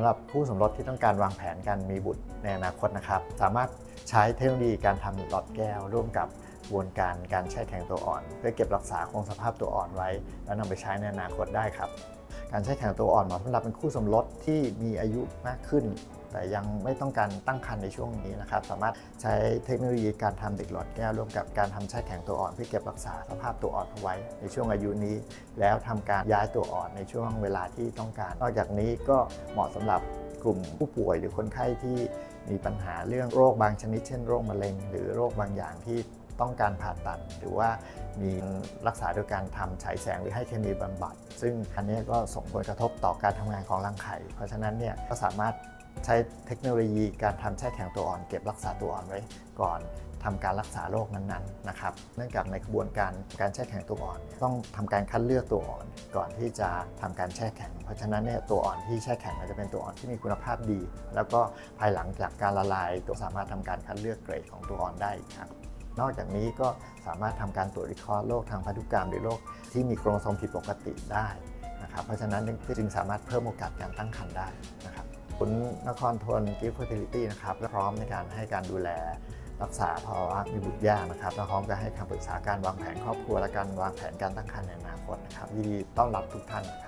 ำหรับคู่สมรสที่ต้องการวางแผนการมีบุตรในอนาคตนะครับ สามารถใช้เทคโนโลยีการทำหลอดแก้ว ร่วมกับกระบวนการการแช่แข็งตัวอ่อน เพื่อเก็บรักษาคงสภาพตัวอ่อนไว้ แล้วนำไปใช้ในอนาคตได้ครับ การแช่แข็งตัวอ่อนเหมาะสำหรับเป็นคู่สมรสที่มีอายุมากขึ้น แต่ยังไม่ต้องการตั้งครรภ์ในช่วงนี้นะครับ สามารถใช้เทคโนโลยีการทำเด็กหลอดแก้วร่วมกับการทำแช่แข็งตัวอ่อน เพื่อเก็บรักษาสภาพตัวอ่อนเอาไว้ ในช่วงอายุนี้ แล้วทำการย้ายตัวอ่อนในช่วงเวลาที่ต้องการ นอกจากนี้ก็เหมาะสำหรับกลุ่มผู้ป่วยหรือคนไข้ที่มีปัญหาเรื่องโรคบางชนิด เช่นโรคมะเร็ง หรือโรคบางอย่างที่ ต้องการผ่าตัด หรือว่ามีรักษาโดยการทำฉายแสงหรือให้เคมีบำบัด ซึ่งอันนี้ก็ส่งผลกระทบต่อการทำงานของรังไข่ เพราะฉะนั้นเนี่ยก็สามารถใช้เทคโนโลยีการทำแช่แข็งตัวอ่อนเก็บรักษาตัวอ่อนไว้ก่อนทำการรักษาโรคนั้นๆนะครับ เนื่องจากในกระบวนการการแช่แข็งตัวอ่อน ต้องทำการคัดเลือกตัวอ่อน ก่อนที่จะทำการแช่แข็ง เพราะฉะนั้นเนี่ยตัวอ่อนที่แช่แข็งมันจะเป็นตัวอ่อนที่มีคุณภาพดี แล้วก็ภายหลังจากการละลาย ตัวสามารถทำการคัดเลือกเกรดของตัวอ่อนได้อีกครับ นอกจากนี้ก็สามารถทำการตรวจวิเคราะห์โรคทางพันธุกรรมหรือโรคที่มีโครโมโซมผิดปกติได้นะครับ เพราะฉะนั้นจึงสามารถเพิ่มโอกาสการตั้งครรภ์ได้นะครับผลนครทนกิฟต์เฟอร์ติลิตี้นะครับและพร้อมในการให้การดูแลรักษาภาวะมีบุตรยากนะครับและพร้อมกับให้คำปรึกษาการวางแผนครอบครัวและการวางแผนการตั้งครรภ์ในอนาคตนะครับยินดีต้อนรับทุกท่านนะครับ